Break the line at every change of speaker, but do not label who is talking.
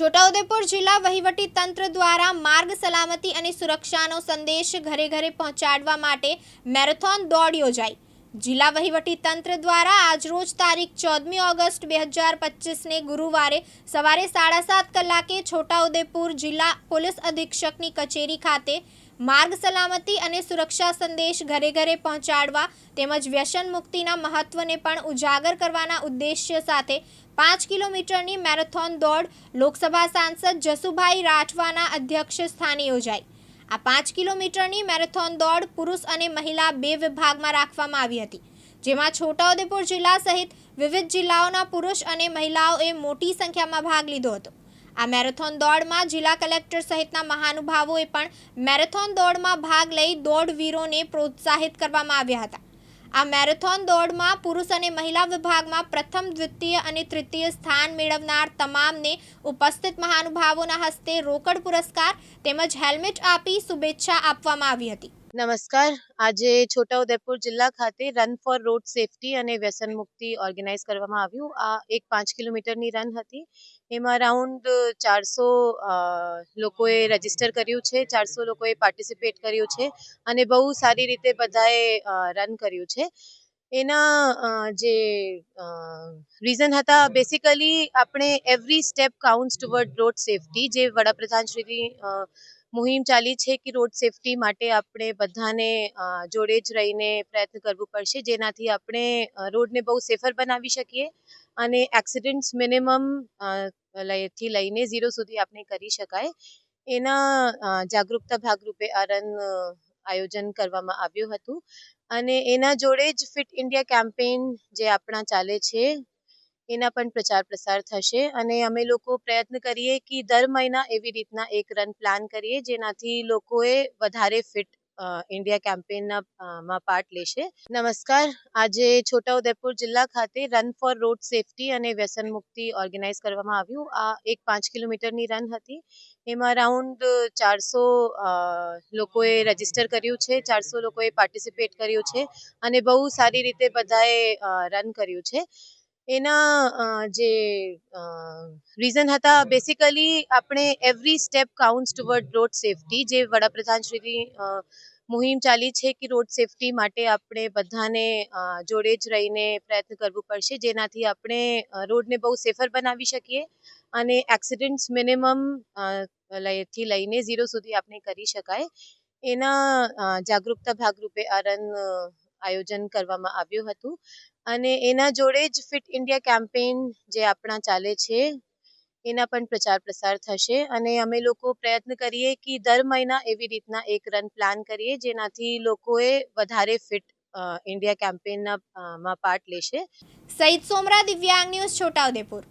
છોટાઉદેપુર જિલ્લા વહીવટી તંત્ર દ્વારા માર્ગ સલામતી અને સુરક્ષાનો સંદેશ ઘરે ઘરે પહોંચાડવા માટે મેરેથોન દોડ યોજાઈ. જિલ્લા વહીવટી તંત્ર દ્વારા આજરોજ તારીખ ચૌદમી ઓગસ્ટ બે હજાર પચીસને ગુરુવારે સવારે સાડા સાત કલાકે છોટાઉદેપુર જિલ્લા પોલીસ અધિક્ષકની કચેરી ખાતે માર્ગ સલામતી અને સુરક્ષા સંદેશ ઘરે ઘરે પહોંચાડવા તેમજ વ્યસન મુક્તિના મહત્વને પણ ઉજાગર કરવાના ઉદ્દેશ્ય સાથે પાંચ કિલોમીટરની મેરેથોન દોડ લોકસભા સાંસદ જસુભાઈ રાઠવાના અધ્યક્ષ સ્થાને યોજાઈ. આ પાંચ કિલોમીટરની મેરેથોન દોડ પુરુષ અને મહિલા બે વિભાગમાં રાખવામાં આવી હતી, જેમાં છોટાઉદેપુર જિલ્લા સહિત વિવિધ જિલ્લાઓના પુરુષ અને મહિલાઓએ મોટી સંખ્યામાં ભાગ લીધો હતો. આ મેરેથોન દોડમાં જિલ્લા કલેક્ટર સહિતના મહાનુભાવોએ પણ મેરેથોન દોડમાં ભાગ લઈ દોડવીરોને પ્રોત્સાહિત કરવામાં આવ્યા હતા. આ મેરેથોન દોડમાં પુરુષ અને મહિલા વિભાગમાં પ્રથમ, દ્વિતીય અને તૃતીય સ્થાન મેળવનાર તમામને ઉપસ્થિત મહાનુભાવોના હસ્તે રોકડ પુરસ્કાર તેમજ હેલ્મેટ આપી શુભેચ્છા આપવામાં આવી હતી.
નમસ્કાર. આજે છોટાઉદેપુર જિલ્લા ખાતે રન ફોર રોડ સેફટી અને વ્યસન મુક્તિ ઓર્ગેનાઇઝ કરવામાં આવ્યું. આ એક પાંચ કિલોમીટરની રન હતી. એમાં રાઉન્ડ ચારસો લોકોએ રજિસ્ટર કર્યું છે, ચારસો લોકોએ પાર્ટિસિપેટ કર્યું છે અને બહુ સારી રીતે બધાએ રન કર્યું છે. એના જે રીઝન હતા બેસિકલી આપણે every step counts toward road safety જે વડાપ્રધાન શ્રીની મુહિમ ચાલી છે કે રોડ સેફટી માટે આપણે બધાને જોડે જ રહીને પ્રયત્ન કરવું પડશે, જેનાથી આપણે રોડને બહુ સેફર બનાવી શકીએ અને એક્સિડન્ટ્સ મિનિમમથી લઈને ઝીરો સુધી આપણે કરી શકાય. એના જાગૃતતા ભાગરૂપે આ રન આયોજન કરવામાં આવ્યું હતું. અને એના જોડે જ ફિટ ઇન્ડિયા કેમ્પેઇન જે આપણા ચાલે છે એના પણ પ્રચાર પ્રસાર થશે. અને અમે લોકો પ્રયત્ન કરીએ કે દર મહિના એવી રીતના એક રન પ્લાન કરીએ, જેનાથી લોકોએ વધારે ફિટ ઇન્ડિયા કેમ્પેનના માં પાર્ટ લેશે. નમસ્કાર. આજે છોટાઉદેપુર જિલ્લા ખાતે રન ફોર રોડ સેફટી અને વ્યસન મુક્તિ ઓર્ગેનાઇઝ કરવામાં આવ્યું. આ એક પાંચ કિલોમીટરની રન હતી. એમાં રાઉન્ડ ચારસો લોકોએ રજિસ્ટર કર્યું છે, ચારસો લોકોએ પાર્ટિસિપેટ કર્યું છે અને બહુ સારી રીતે બધાએ રન કર્યું છે. એના જે રીઝન હતા બેસિકલી આપણે every step counts toward road safety જે વડાપ્રધાન શ્રીની મુહિમ ચાલી છે કે રોડ સેફટી માટે આપણે બધાને જોડે જ રહીને પ્રયત્ન કરવું પડશે. જેનાથી આપણે રોડને બહુ સેફર બનાવી શકીએ અને એક્સિડન્ટ્સ મિનિમમથી લઈને ઝીરો સુધી આપણે કરી શકાય. એના જાગૃતતા ભાગરૂપે આ રન આયોજન કરવામાં આવ્યું હતું. અને એના જોડે જ ફિટ ઇન્ડિયા કેમ્પેઇન જે આપણા ચાલે છે, એના પણ પ્રચાર પ્રસાર થશે. અને અમે લોકો પ્રયત્ન કરીએ કે દર મહિના એવી રીતના એક રન પ્લાન કરીએ, જેનાથી લોકોએ વધારે ફિટ ઇન્ડિયા કેમ્પેઇનના માં પાર્ટ લેશે.
સઈદ સોમરા, દિવ્યાંગ ન્યૂઝ, છોટાઉદેપુર.